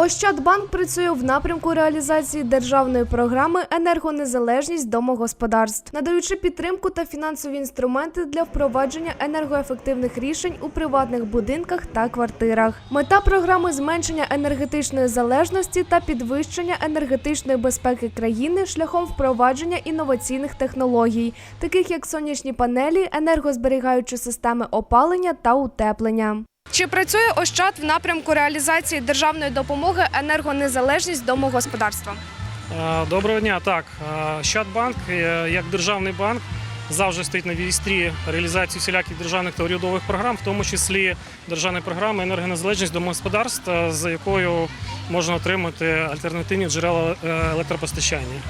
Ощадбанк працює в напрямку реалізації державної програми Енергонезалежність домогосподарств, надаючи підтримку та фінансові інструменти для впровадження енергоефективних рішень у приватних будинках та квартирах. Мета програми зменшення енергетичної залежності та підвищення енергетичної безпеки країни шляхом впровадження інноваційних технологій, таких як сонячні панелі, енергозберігаючі системи опалення та утеплення. Чи працює Ощад в напрямку реалізації державної допомоги енергонезалежність домогосподарства? Е, Доброго дня. Так, е, Щадбанк е, як державний банк завжди стоїть на вістрі реалізації всіляких державних та урядових програм, в тому числі державної програми енергонезалежність домогосподарств, за якою можна отримати альтернативні джерела електропостачання.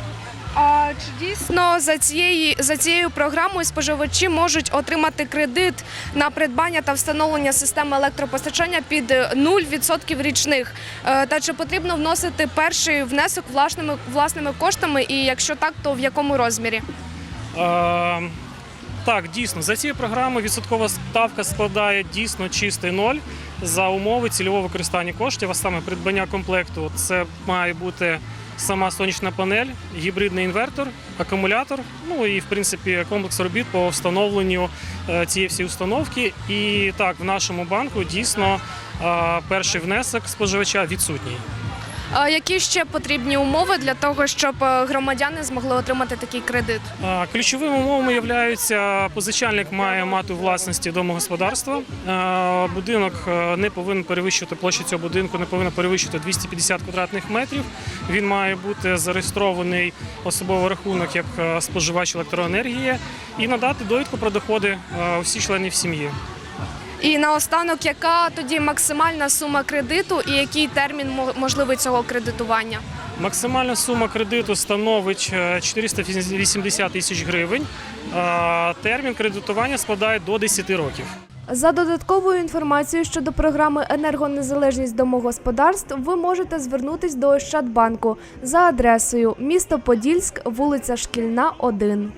А чи дійсно за цією за цією програмою споживачі можуть отримати кредит на придбання та встановлення системи електропостачання під 0% річних? Е, Та чи потрібно вносити перший внесок власними власними коштами? І якщо так, то в якому розмірі? Е, Так, дійсно, за цією програмою відсоткова ставка складає дійсно чистий ноль за умови цільового використання коштів, а саме придбання комплекту. Це має бути сама сонячна панель, гібридний інвертор, акумулятор. Ну і в принципі комплекс робіт по встановленню е, цієї всієї установки. І так, в нашому банку дійсно е, перший внесок споживача відсутній. Які ще потрібні умови для того, щоб е, громадяни змогли отримати такий кредит? Ключовими умовами являються позичальник має мати у власності домогосподарства. Будинок не повинен перевищувати площа цього будинку, не повинна перевищувати 250 квадратних метрів. Він має бути зареєстрований особовий рахунок як е, споживач електроенергії і надати довідку про доходи е, усіх членів сім'ї. І наостанок, яка тоді максимальна сума кредиту і який термін можливий цього кредитування? Максимальна сума кредиту становить е, 480 тисяч гривень. Термін кредитування складає до 10 років. За додатковою інформацією щодо програми Енергонезалежність домогосподарств ви можете звернутись до Ощадбанку за адресою місто Подільськ, вулиця Шкільна, 1.